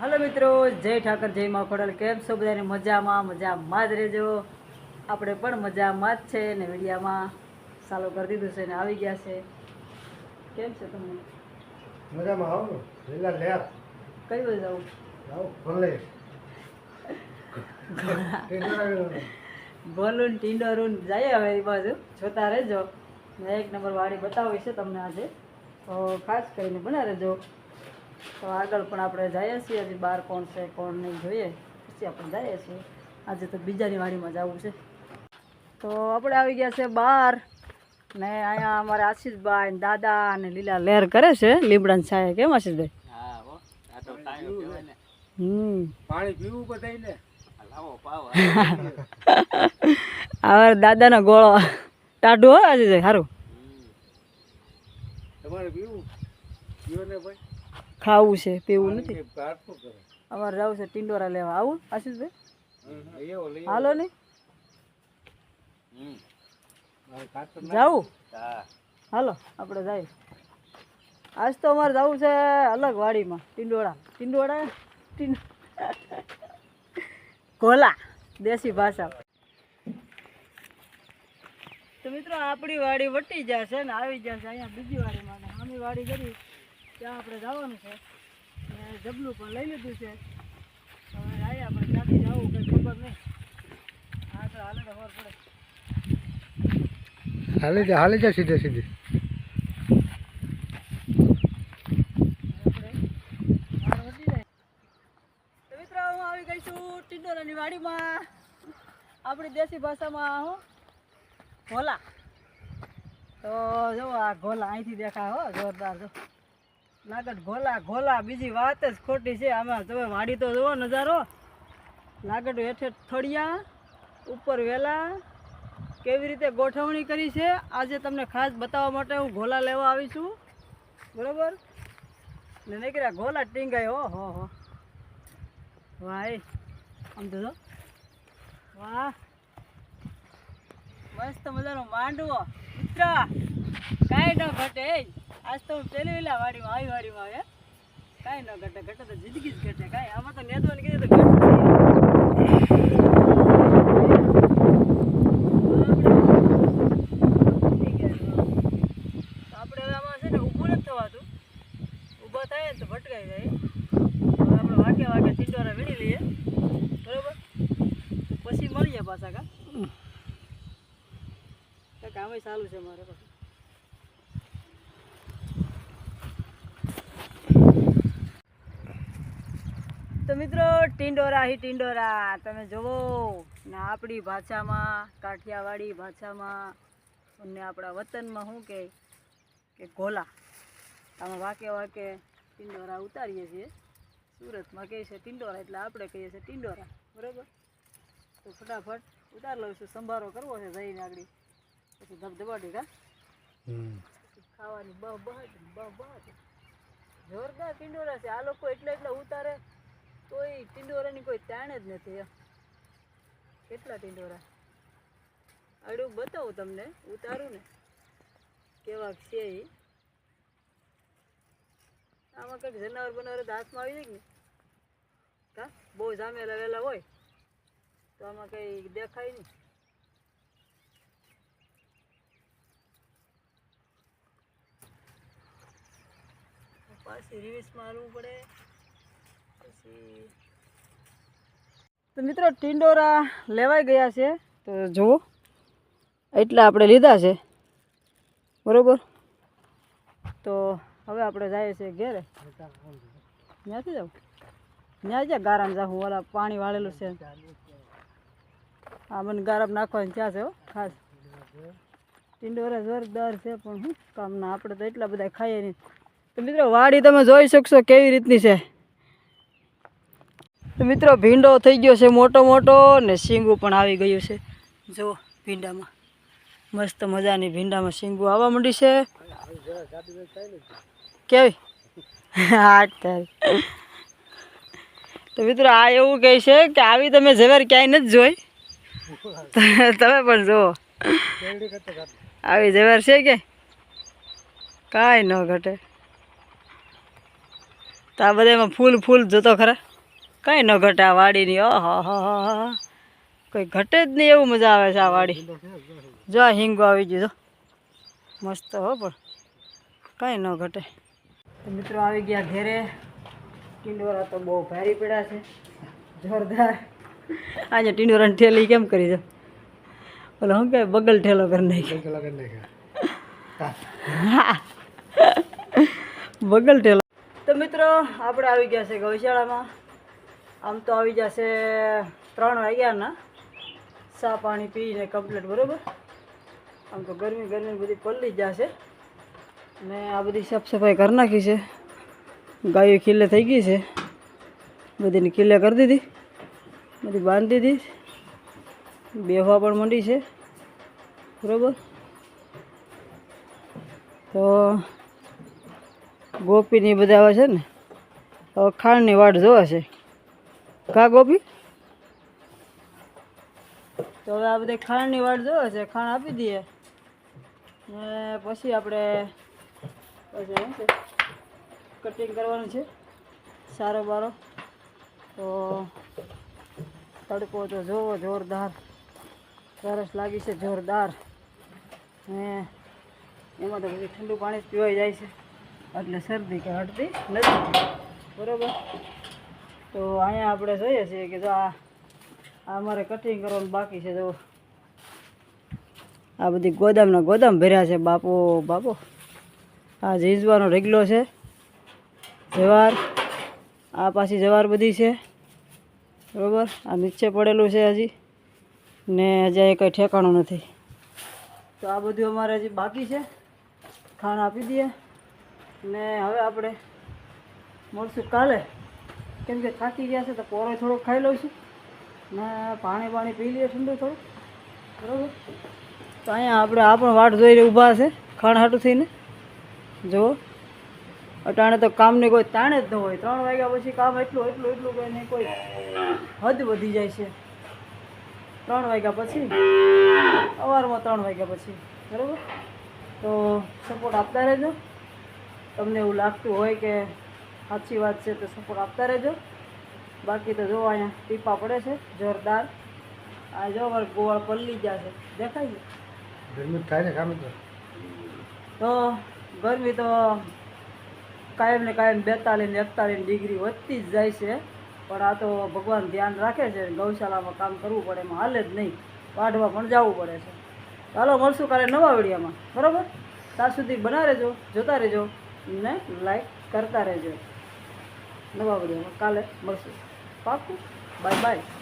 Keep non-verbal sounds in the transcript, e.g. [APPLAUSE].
હાલો મિત્રો જય ઠાકર જય મા ખોડલ. કેમ છો બધાને? મજામાં મજામાં જ રહેજો. આપણે પણ મજામાં જ છે ને વિડીયામાં. ચાલુ કરી દીધું છે ને આવી ગયા છે. કેમ છે તમને મજામાં આવો લીલા લેર કઈ બાજુ જવું આવો ભલે. [LAUGHS] બલૂન ટીંડોરું જઈએ હવે એ બાજુ. જોતા રહેજો. એક નંબર વાળી બતાવી છે તમને આજે. તો ખાસ કરીને બના રહેજો. તો આગળ પણ આપણે જઈએ છીએ. હજી બહાર કોણ છે કોણ નહીં જોઈએ. પછી આપણે જઈએ છીએ. આજે તો બીજાની વાડીમાં જવું છે. તો આપણે આવી ગયા છે બહાર ને અહીંયા અમારે આશીષભાઈ દાદા અને લીલા લહેર કરે છે. લીમડાની છાયા કેમ આશીષભાઈ હમ. પાણી પીવું બધાય હવે [LAUGHS] દાદાનો ગોળો ટાઢું હોય આજે સારું તમારે પીવું? પીવો ને ભાઈ. ખાવું છે પીવું નથી? અમારે જવું છે ટિંડોરા લેવા. આવું આશીષભાઈ? હાલો ને. જાવું હાલો આપણે જાય આજ તો અમારે જવું છે અલગ વાડીમાં ટિંડોળા. ટિંડોળા ટિંડ કોલા દેશી ભાષા. તો મિત્રો આપણી વાડી વટી જશે ને આવી જશે અહીંયા બીજી વાડીમાં. ને આમી વાડી કરી ત્યાં આપણે જવાનું છે. જબલું પણ લઈ લીધું છે. હવે આવ્યા આપણે ક્યાંથી જવું કંઈ ખબર નહીં. હા તો હાલે તો ખબર પડે. હાલી જા હાલી જા સીધે સીધે. તો મિત્રો હું આવી ગઈ છું ટિંડોરાની વાડીમાં. આપણી દેશી ભાષામાં હું ઘોલા તો જો આ ઘોલા અહીંથી દેખાય હો જોરદાર જો. લાગત ઘોલા ગોલા બીજી વાત જ ખોટી છે. આમાં તમે વાડી તો જુઓ નજારો. લાગત હેઠે થળિયા ઉપર વેલા, કેવી રીતે ગોઠવણી કરી છે, આજે તમને ખાસ બતાવવા માટે હું ગોલા લેવા આવી છું. બરાબર? ને નીકળ્યા ગોલા ટીંગાય, હો હો હો. ભાઈ આમ તો વાહ. મસ્ત મજાનો માંડવો. મિત્ર કાંઈ ન ઘટે આજ તો હું પેલી વેલા વાડીમાં આવી વાડીમાં આવે. કાંઈ ન ઘટે ઘટે તો જિંદગી જ ઘટે. કાંઈ આમાં તો નેદવાની કીધું તો ઘટે. આપણે આમાં છે ને ઊભું નથી થવાતું. ઊભા થાય ને ભટકાઈ જાય. આપણે વાકે વાકે ટીંડોરા વીણી લઈએ. બરોબર? પછી મળીએ પાછા કા? કામ ચાલુ છે મારે પાછું. તો મિત્રો ટિંડોરા હી ટિંડોરા. તમે જોવો ને આપણી ભાષામાં કાઠિયાવાડી ભાષામાં અને આપણા વતનમાં શું કહે કે ગોલા. આમાં વાકે વાકે ટિંડોરા ઉતારીએ છીએ. સુરતમાં કહે છે ટિંડોરા એટલે આપણે કહીએ છીએ ટિંડોરા. બરાબર? તો ફટાફટ ઉતાર લઉં છું. સંભારો કરવો છે જઈને આગળ. પછી ધબધબાટી કા? ખાવાની બહ બહ બહ બહ જોરદાર ટિંડોરા છે. આ લોકો એટલે એટલે ઉતારે તોય ટિંડોરાની કોઈ તાણ જ નથી કેટલા ટિંડોરા? અડું બતાવું તમને, ઉતારું ને. કેવા છે એ આમાં કંઈક જનાવર બનાવર હાથમાં આવી જાય ને કા? બહુ જામેલા વેલા હોય, તો આમાં કંઈ દેખાય નહીં. પાછી રિવિસ મારવું પડે. તો મિત્રો ટિંડોરા લેવાઈ ગયા છે. તો જુઓ, એટલા આપણે લીધા છે. બરોબર? તો હવે આપણે જઈએ છીએ ઘેરે. ત્યાંથી જાઉં ત્યાં જ્યાં ગારામ જાઉં ઓલા પાણી વાળેલું છે. આ મને ગારામ નાખવાની ત્યાં છે હો, ખાસ. ટિંડોરા જોરદાર છે, પણ શું કામના? આપણે તો એટલા બધા ખાઈએ નહીં. તો મિત્રો વાડી તમે જોઈ શકશો કેવી રીતની છે. મિત્રો, ભીંડો થઈ ગયો છે મોટો મોટો ને શીંગું પણ આવી ગયું છે. જુઓ ભીંડામાં. મસ્ત મજાની ભીંડામાં શીંગું આવવા માંડી છે. કેવી? હા તો મિત્રો, આ એવું કહે છે કે આવી તમે ઝવેર ક્યાંય નથી જોઈ. તમે પણ જુઓ. આવી ઝવેર છે કે? કાંઈ ન ઘટે. તો આ બધામાં ફૂલ ફૂલ જોતો ખરા. કાંઈ ન ઘટે આ વાડીની? ઓહો હો હો હો. કોઈ ઘટે જ નહીં એવું મજા આવે છે આ વાડી. જો આ હિંગો આવી ગયો જો. મસ્ત હો પણ. કાંઈ ન ઘટે. મિત્રો આવી ગયા ઘેરે. ટીંડોરા તો બહુ ભારી પડ્યા છે. જોરદાર. આજે ટીંડોરાની ઠેલી કેમ કરી છે? ઓલો શું કહે બગલ ઠેલો કરી નાખ્યો. બગલ ઠેલો. તો મિત્રો આપણે આવી ગયા છે ગૌશાળામાં. આમ તો આવી જશે ત્રણ વાગ્યાના. ચા પાણી પીને કમ્પ્લીટ બરોબર? આમ તો ગરમી ગરમી બધી પલ્લી જશે. ને આ બધી સાફ સફાઈ કરી નાખી છે. ગાયો ખીલે થઈ ગઈ છે. બધીને ખીલે કરી દીધી. બધી બાંધી દીધી. બેહવા પણ મંડી છે. બરાબર? તો ગોપીની બધા આવે છે ને. હવે ખાંડની વાટ જોવા છે. કા ગોપી? તો હવે આ બધી ખાંડની વાટ જોવે છે, ખાંડ આપી દઈએ. ને પછી આપણે કટિંગ કરવાનું છે, સારો બારો. તો તડકો તો જોવો જોરદાર. સરસ લાગી છે જોરદાર. ને એમાં તો પછી ઠંડુ પાણી જ પીવાઈ જાય છે. એટલે શરદી કે હટતી નથી. બરોબર? તો અહીંયા આપણે જોઈએ છીએ કે જો આ અમારે કટિંગ કરવાનું બાકી છે, જો. આ બધી ગોદામના ગોદામ ભર્યા છે, બાપો બાપો. આ ઝીંઝવાનો રેગલો છે, જવાર. આ પાછી જવાર બધી છે, બરાબર? આ નીચે પડેલું છે હજી, ને હજી કંઈ ઠેકાણું નથી. તો આ બધું અમારે હજી બાકી છે, ખાણ આપી દઈએ. ને હવે આપણે મળશું કાલે. કેમ કે થાકી ગયા છે તો પોરો થોડોક ખાઈ લઉં છું. ને પાણી પાણી પી લઈએ ઠંડુ થોડું. બરાબર? તો અહીંયા આપણે આ પણ વાટ જોઈને ઊભા છે ખાણ હાટું થઈને જુઓ. અટાણે તો કામની કોઈ તાણે જ ન હોય. ત્રણ વાગ્યા પછી કામ એટલું એટલું એટલું કંઈ નહીં કોઈ હદ વધી જાય છે. ત્રણ વાગ્યા પછી અવારમાં ત્રણ વાગ્યા પછી. બરાબર? તો સપોર્ટ આપતા રહેજો. તમને એવું લાગતું હોય કે સાચી વાત છે તો સપોર્ટ આપતા રહેજો. બાકી તો જો અહીંયા ટીપા પડે છે જોરદાર. આ જો મારે ગોળ પલ્લી જશે દેખાય છે? ગરમી થાય ને કામ તો. તો ગરમી તો કાયમ ને કાયમ બેતાલીસ ને એકતાલીસ ડિગ્રી વધતી જ જાય છે. પણ આ તો ભગવાન ધ્યાન રાખે છે ગૌશાળામાં કામ કરવું પડે એમાં હાલે જ નહીં. વાઢવા પણ જવું પડે છે. ચાલો મળશું કાલે નવા વિડીયોમાં. બરાબર? ત્યાં સુધી બના રહેજો જોતા રહેજો ને લાઈક કરતા રહેજો. નવા વિડીયોમાં. કાલે મળશું. પાકું. Bye bye